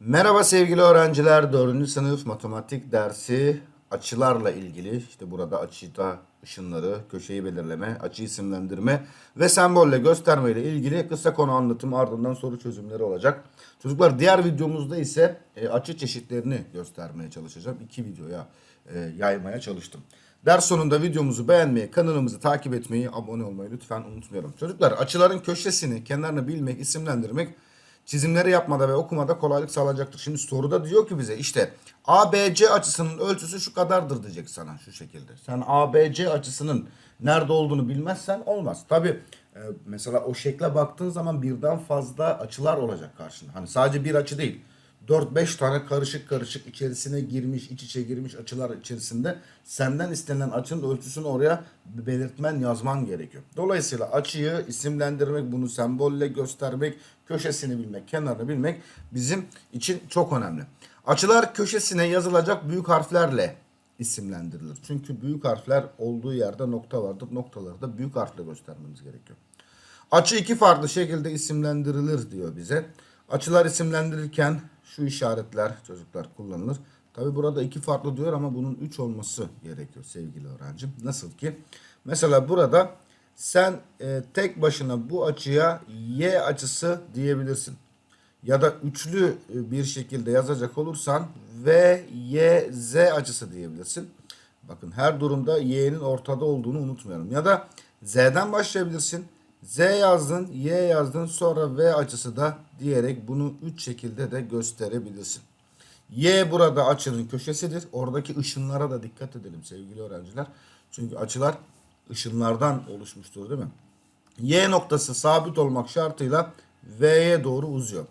Merhaba sevgili öğrenciler. 4. sınıf matematik dersi açılarla ilgili. İşte burada açıda ışınları, köşeyi belirleme, açı isimlendirme ve sembolle gösterme ile ilgili kısa konu anlatımı ardından soru çözümleri olacak. Çocuklar diğer videomuzda ise e, açı çeşitlerini göstermeye çalışacağım. İki videoya e, yaymaya çalıştım. Ders sonunda videomuzu beğenmeyi, kanalımızı takip etmeyi, abone olmayı lütfen unutmayalım. Çocuklar açıların köşesini, kenarını bilmek, isimlendirmek çizimleri yapmada ve okumada kolaylık sağlayacaktır. Şimdi soruda diyor ki bize işte ABC açısının ölçüsü şu kadardır diyecek sana şu şekilde. Sen ABC açısının nerede olduğunu bilmezsen olmaz. Tabi mesela o şekle baktığın zaman birden fazla açılar olacak karşında. Hani sadece bir açı değil. 4-5 tane karışık karışık içerisine girmiş, iç içe girmiş açılar içerisinde senden istenilen açının ölçüsünü oraya belirtmen, yazman gerekiyor. Dolayısıyla açıyı isimlendirmek, bunu sembolle göstermek, köşesini bilmek, kenarını bilmek bizim için çok önemli. Açılar köşesine yazılacak büyük harflerle isimlendirilir. Çünkü büyük harfler olduğu yerde nokta vardır. Noktaları da büyük harfle göstermemiz gerekiyor. Açı iki farklı şekilde isimlendirilir diyor bize. Açılar isimlendirirken şu işaretler çocuklar kullanılır. Tabi burada iki farklı diyor ama bunun üç olması gerekiyor sevgili öğrencim. Nasıl ki? Mesela burada sen e, tek başına bu açıya y açısı diyebilirsin. Ya da üçlü e, bir şekilde yazacak olursan v, y, z açısı diyebilirsin. Bakın her durumda y'nin ortada olduğunu unutmayalım. Ya da z'den başlayabilirsin. Z yazdın, Y yazdın, sonra V açısı da diyerek bunu üç şekilde de gösterebilirsin. Y burada açının köşesidir. Oradaki ışınlara da dikkat edelim sevgili öğrenciler. Çünkü açılar ışınlardan oluşmuştur değil mi? Y noktası sabit olmak şartıyla V'ye doğru uzuyor.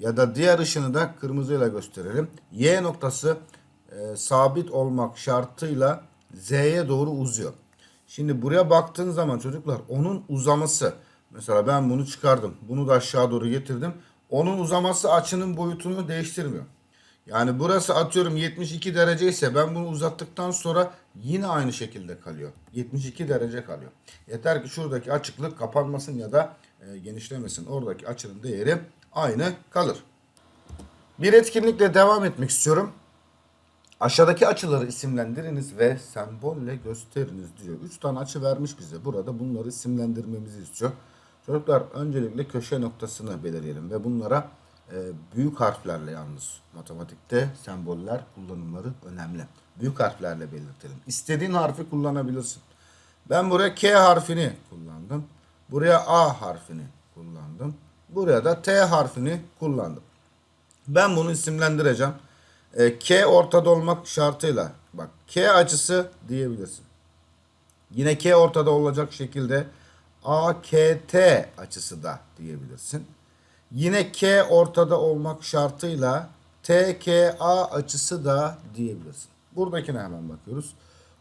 Ya da diğer ışını da kırmızıyla gösterelim. Y noktası e, sabit olmak şartıyla Z'ye doğru uzuyor. Şimdi buraya baktığın zaman çocuklar onun uzaması mesela ben bunu çıkardım. Bunu da aşağı doğru getirdim. Onun uzaması açının boyutunu değiştirmiyor. Yani burası atıyorum 72 derece ise ben bunu uzattıktan sonra yine aynı şekilde kalıyor. 72 derece kalıyor. Yeter ki şuradaki açıklık kapanmasın ya da e, genişlemesin. Oradaki açının değeri aynı kalır. Bir etkinlikle devam etmek istiyorum. Aşağıdaki açıları isimlendiriniz ve sembolle gösteriniz diyor. Üç tane açı vermiş bize. Burada bunları isimlendirmemizi istiyor. Çocuklar öncelikle köşe noktasını belirleyelim ve bunlara e, büyük harflerle yalnız matematikte semboller kullanımları önemli. Büyük harflerle belirtelim. İstediğin harfi kullanabilirsin. Ben buraya K harfini kullandım. Buraya A harfini kullandım. Buraya da T harfini kullandım. Ben bunu isimlendireceğim. E, K ortada olmak şartıyla bak K açısı diyebilirsin. Yine K ortada olacak şekilde AKT açısı da diyebilirsin. Yine K ortada olmak şartıyla TKA açısı da diyebilirsin. Buradakine hemen bakıyoruz.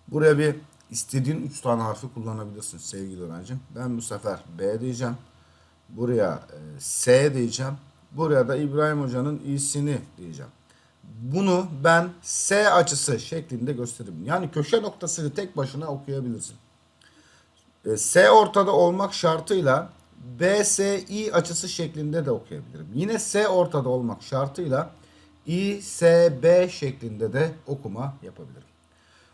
Buraya bir istediğin 3 tane harfi kullanabilirsin sevgili öğrencim. Ben bu sefer B diyeceğim. Buraya e, S diyeceğim. Buraya da İbrahim Hoca'nın i'sini diyeceğim. Bunu ben S açısı şeklinde gösteririm. Yani köşe noktasını tek başına okuyabilirsin. E, S ortada olmak şartıyla BSI açısı şeklinde de okuyabilirim. Yine S ortada olmak şartıyla İSB şeklinde de okuma yapabilirim.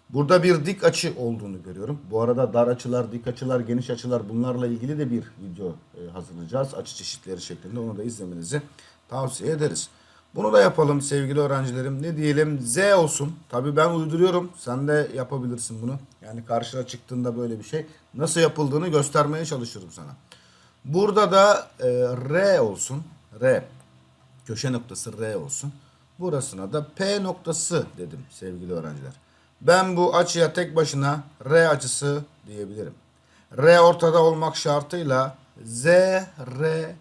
Burada bir dik açı olduğunu görüyorum. Bu arada dar açılar, dik açılar, geniş açılar bunlarla ilgili de bir video e, hazırlayacağız. Açı çeşitleri şeklinde onu da izlemenizi tavsiye ederiz. Bunu da yapalım sevgili öğrencilerim. Ne diyelim? Z olsun. Tabii ben uyduruyorum. Sen de yapabilirsin bunu. Yani karşına çıktığında böyle bir şey. Nasıl yapıldığını göstermeye çalışırım sana. Burada da e, R olsun. R. Köşe noktası R olsun. Burasına da P noktası dedim sevgili öğrenciler. Ben bu açıya tek başına R açısı diyebilirim. R ortada olmak şartıyla Z, R,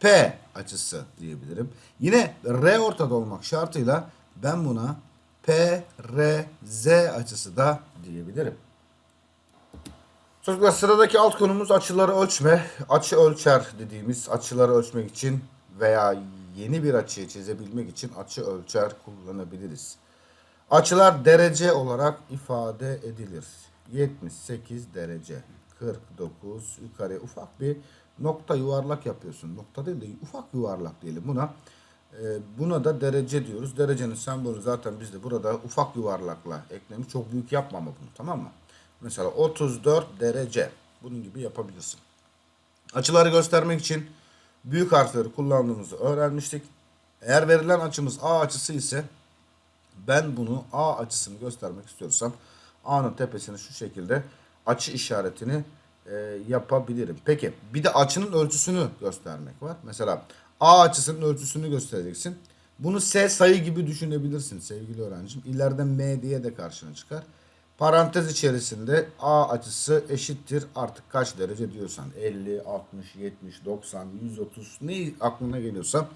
P açısı diyebilirim. Yine R ortada olmak şartıyla ben buna P, R, Z açısı da diyebilirim. Çocuklar sıradaki alt konumuz açıları ölçme. Açı ölçer dediğimiz açıları ölçmek için veya yeni bir açıyı çizebilmek için açı ölçer kullanabiliriz. Açılar derece olarak ifade edilir. 78 derece, 49 yukarıya ufak bir nokta yuvarlak yapıyorsun. Nokta değil de ufak yuvarlak diyelim buna. E, buna da derece diyoruz. Derecenin sembolü zaten bizde burada ufak yuvarlakla eklemiş. Çok büyük yapma ama bunu tamam mı? Mesela 34 derece. Bunun gibi yapabilirsin. Açıları göstermek için büyük harfleri kullandığımızı öğrenmiştik. Eğer verilen açımız A açısı ise ben bunu A açısını göstermek istiyorsam A'nın tepesine şu şekilde açı işaretini e, yapabilirim. Peki bir de açının ölçüsünü göstermek var. Mesela A açısının ölçüsünü göstereceksin. Bunu S sayı gibi düşünebilirsin sevgili öğrencim. İleride M diye de karşına çıkar. Parantez içerisinde A açısı eşittir artık kaç derece diyorsan 50, 60, 70, 90, 130 ne aklına geliyorsa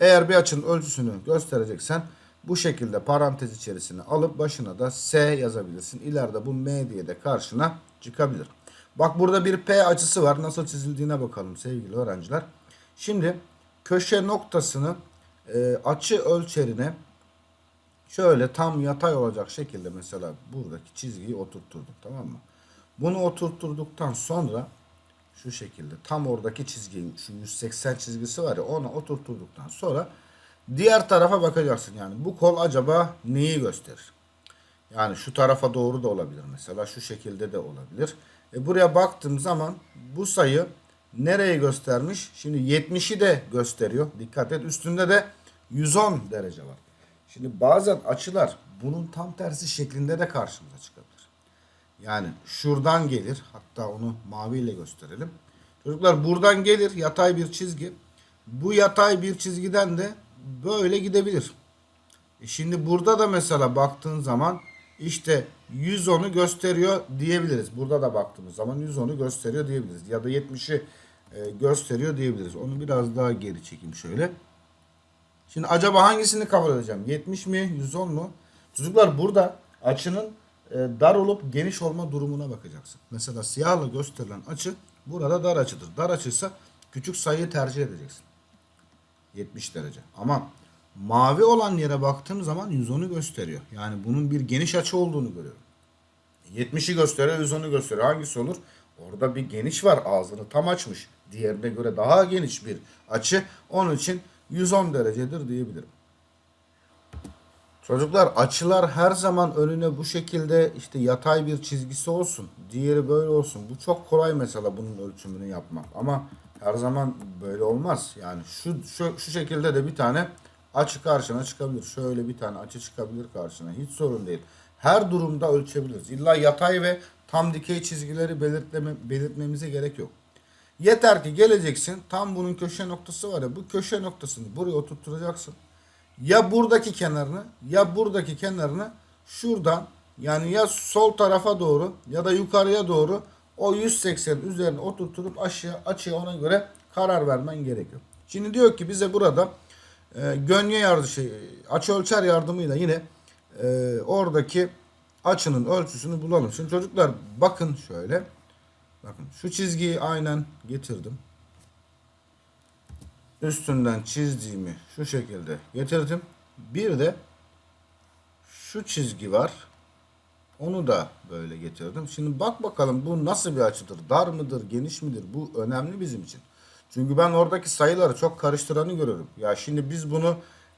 eğer bir açının ölçüsünü göstereceksen bu şekilde parantez içerisine alıp başına da S yazabilirsin. İleride bu M diye de karşına çıkabilir. Bak burada bir P açısı var. Nasıl çizildiğine bakalım sevgili öğrenciler. Şimdi köşe noktasını e, açı ölçerine şöyle tam yatay olacak şekilde mesela buradaki çizgiyi oturtturduk tamam mı? Bunu oturtturduktan sonra şu şekilde tam oradaki çizgiyi şu 180 çizgisi var ya ona oturtturduktan sonra diğer tarafa bakacaksın yani bu kol acaba neyi gösterir? Yani şu tarafa doğru da olabilir mesela şu şekilde de olabilir. E buraya baktığım zaman bu sayı nereye göstermiş? Şimdi 70'i de gösteriyor. Dikkat et üstünde de 110 derece var. Şimdi bazen açılar bunun tam tersi şeklinde de karşımıza çıkabilir. Yani şuradan gelir. Hatta onu maviyle gösterelim. Çocuklar buradan gelir yatay bir çizgi. Bu yatay bir çizgiden de böyle gidebilir. E şimdi burada da mesela baktığın zaman işte 110'u gösteriyor diyebiliriz. Burada da baktığımız zaman 110'u gösteriyor diyebiliriz. Ya da 70'i e, gösteriyor diyebiliriz. Onu biraz daha geri çekeyim şöyle. Şimdi acaba hangisini kabul edeceğim? 70 mi 110 mu? Çocuklar burada açının e, dar olup geniş olma durumuna bakacaksın. Mesela siyahla gösterilen açı burada dar açıdır. Dar açıysa küçük sayıyı tercih edeceksin. 70 derece. Ama mavi olan yere baktığım zaman 110'u gösteriyor. Yani bunun bir geniş açı olduğunu görüyorum. 70'i gösteriyor, 110'u gösteriyor. Hangisi olur? Orada bir geniş var. Ağzını tam açmış. Diğerine göre daha geniş bir açı. Onun için 110 derecedir diyebilirim. Çocuklar açılar her zaman önüne bu şekilde işte yatay bir çizgisi olsun. Diğeri böyle olsun. Bu çok kolay mesela bunun ölçümünü yapmak. Ama her zaman böyle olmaz. Yani şu, şu, şu şekilde de bir tane açı karşına çıkabilir. Şöyle bir tane açı çıkabilir karşına. Hiç sorun değil. Her durumda ölçebiliriz. İlla yatay ve tam dikey çizgileri belirtleme, belirtmemize gerek yok. Yeter ki geleceksin. Tam bunun köşe noktası var ya. Bu köşe noktasını buraya oturtturacaksın. Ya buradaki kenarını ya buradaki kenarını şuradan yani ya sol tarafa doğru ya da yukarıya doğru o 180 üzerine oturtup aşağı açıya ona göre karar vermen gerekiyor. Şimdi diyor ki bize burada e, gönye yardı şey açı ölçer yardımıyla yine e, oradaki açının ölçüsünü bulalım. Şimdi çocuklar bakın şöyle. Bakın şu çizgiyi aynen getirdim. Üstünden çizdiğimi şu şekilde getirdim. Bir de şu çizgi var. Onu da böyle getirdim. Şimdi bak bakalım bu nasıl bir açıdır? Dar mıdır, geniş midir? Bu önemli bizim için. Çünkü ben oradaki sayıları çok karıştıranı görüyorum. Ya şimdi biz bunu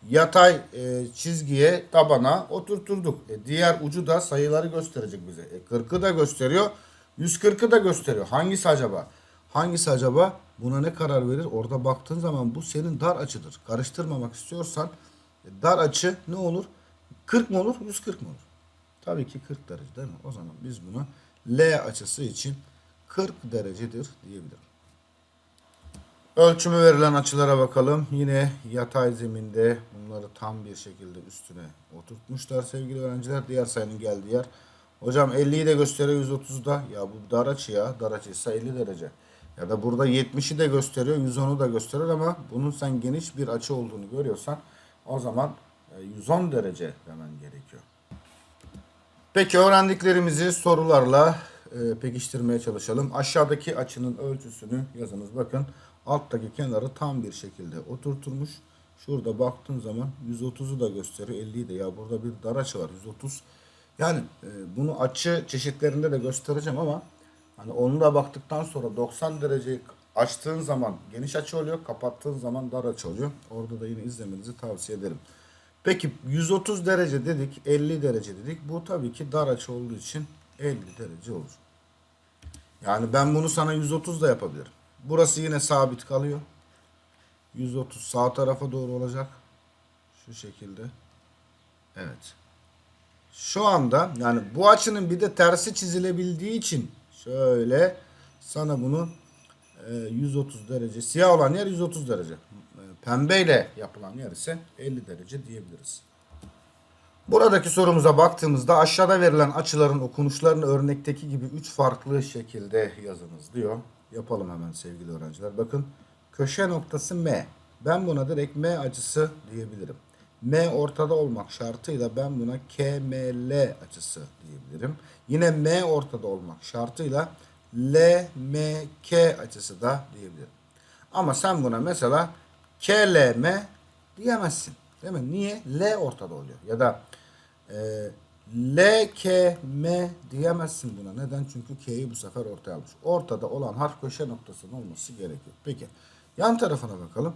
yatay e, çizgiye, tabana oturturduk. E, diğer ucu da sayıları gösterecek bize. E, 40'ı da gösteriyor. 140'ı da gösteriyor. Hangisi acaba? Hangisi acaba? Buna ne karar verir? Orada baktığın zaman bu senin dar açıdır. Karıştırmamak istiyorsan e, dar açı ne olur? 40 mı olur? 140 mı olur? Tabii ki 40 derece değil mi? O zaman biz buna L açısı için 40 derecedir diyebilirim. Ölçümü verilen açılara bakalım. Yine yatay zeminde bunları tam bir şekilde üstüne oturtmuşlar sevgili öğrenciler. Diğer sayının geldiği yer. Hocam 50'yi de gösteriyor 130'da. Ya bu dar açı ya. Dar açıysa 50 derece. Ya da burada 70'i de gösteriyor 110'u da gösteriyor ama bunun sen geniş bir açı olduğunu görüyorsan o zaman e, 110 derece demen gerekiyor. Peki öğrendiklerimizi sorularla e, pekiştirmeye çalışalım. Aşağıdaki açının ölçüsünü yazınız. Bakın alttaki kenarı tam bir şekilde oturturmuş. Şurada baktığın zaman 130'u da gösteriyor. 50'yi de ya burada bir dar açı var 130. Yani e, bunu açı çeşitlerinde de göstereceğim ama hani onu da baktıktan sonra 90 derece açtığın zaman geniş açı oluyor, kapattığın zaman dar açı oluyor. Orada da yine izlemenizi tavsiye ederim. Peki 130 derece dedik, 50 derece dedik. Bu tabii ki dar açı olduğu için 50 derece olur. Yani ben bunu sana 130 da yapabilirim. Burası yine sabit kalıyor. 130 sağ tarafa doğru olacak. Şu şekilde. Evet. Şu anda yani bu açının bir de tersi çizilebildiği için şöyle sana bunu e, 130 derece siyah olan yer 130 derece. E, Pembeyle yapılan yer ise 50 derece diyebiliriz. Buradaki sorumuza baktığımızda aşağıda verilen açıların okunuşlarını örnekteki gibi 3 farklı şekilde yazınız diyor. Yapalım hemen sevgili öğrenciler. Bakın köşe noktası M. Ben buna direkt M açısı diyebilirim. M ortada olmak şartıyla ben buna KML açısı diyebilirim. Yine M ortada olmak şartıyla LMK açısı da diyebilirim. Ama sen buna mesela KLM diyemezsin. Değil mi? Niye? L ortada oluyor. Ya da e, LKM diyemezsin buna. Neden? Çünkü K'yi bu sefer ortaya almış. Ortada olan harf köşe noktasının olması gerekiyor. Peki. Yan tarafına bakalım.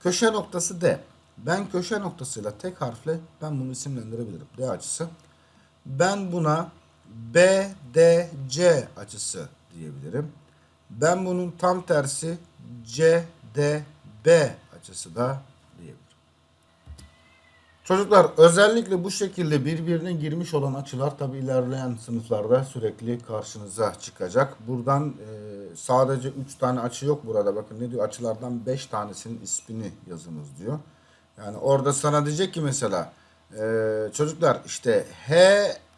Köşe noktası D. Ben köşe noktasıyla tek harfle ben bunu isimlendirebilirim. D açısı. Ben buna BDC açısı diyebilirim. Ben bunun tam tersi CDB açısı da. Çocuklar özellikle bu şekilde birbirine girmiş olan açılar tabi ilerleyen sınıflarda sürekli karşınıza çıkacak. Buradan e, sadece 3 tane açı yok burada. Bakın ne diyor açılardan 5 tanesinin ismini yazınız diyor. Yani orada sana diyecek ki mesela e, çocuklar işte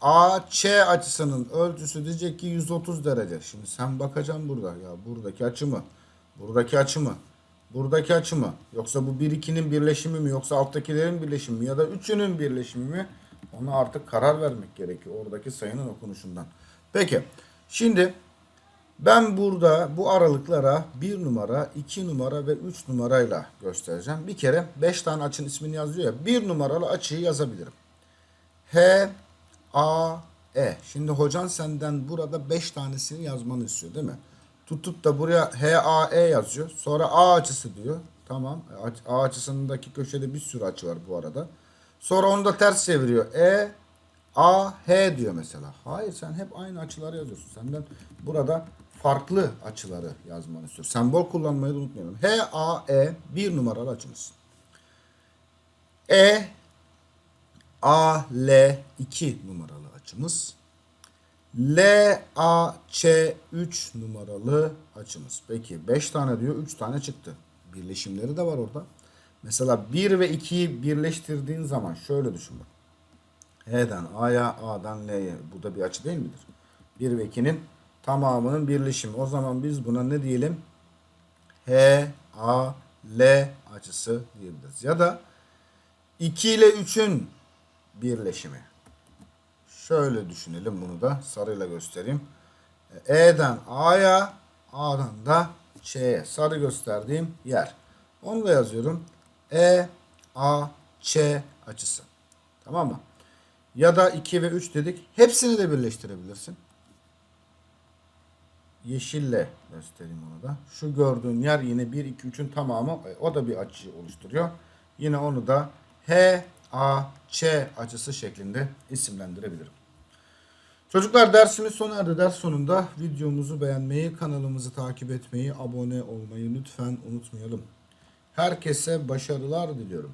HAÇ açısının ölçüsü diyecek ki 130 derece. Şimdi sen bakacaksın burada ya buradaki açı mı? Buradaki açı mı? Buradaki açı mı? Yoksa bu 1-2'nin birleşimi mi? Yoksa alttakilerin birleşimi mi? Ya da üçünün birleşimi mi? Ona artık karar vermek gerekiyor. Oradaki sayının okunuşundan. Peki. Şimdi ben burada bu aralıklara 1 numara, 2 numara ve 3 numarayla göstereceğim. Bir kere 5 tane açının ismini yazıyor ya. 1 numaralı açıyı yazabilirim. H, A, E. Şimdi hocan senden burada 5 tanesini yazmanı istiyor değil mi? Tutup da buraya H, A, E yazıyor. Sonra A açısı diyor. Tamam. A açısındaki köşede bir sürü açı var bu arada. Sonra onu da ters çeviriyor. E, A, H diyor mesela. Hayır sen hep aynı açıları yazıyorsun. Senden burada farklı açıları yazmanı istiyor. Sembol kullanmayı da unutmayalım. H, A, E bir numaralı açımız. E, A, L 2 numaralı açımız. L, A, Ç 3 numaralı açımız. Peki 5 tane diyor 3 tane çıktı. Birleşimleri de var orada. Mesela 1 ve 2'yi birleştirdiğin zaman şöyle düşün bak. H'den A'ya, A'dan L'ye. Bu da bir açı değil midir? 1 ve 2'nin tamamının birleşimi. O zaman biz buna ne diyelim? H, A, L açısı diyebiliriz. Ya da 2 ile 3'ün birleşimi. Şöyle düşünelim bunu da sarıyla göstereyim. E'den A'ya, A'dan da Ç'ye sarı gösterdiğim yer. Onu da yazıyorum. E, A, Ç açısı. Tamam mı? Ya da 2 ve 3 dedik. Hepsini de birleştirebilirsin. Yeşille göstereyim onu da. Şu gördüğün yer yine 1, 2, 3'ün tamamı. E, O da bir açı oluşturuyor. Yine onu da H, A, Ç açısı şeklinde isimlendirebilirim. Çocuklar dersimiz sona erdi. Ders sonunda videomuzu beğenmeyi, kanalımızı takip etmeyi, abone olmayı lütfen unutmayalım. Herkese başarılar diliyorum.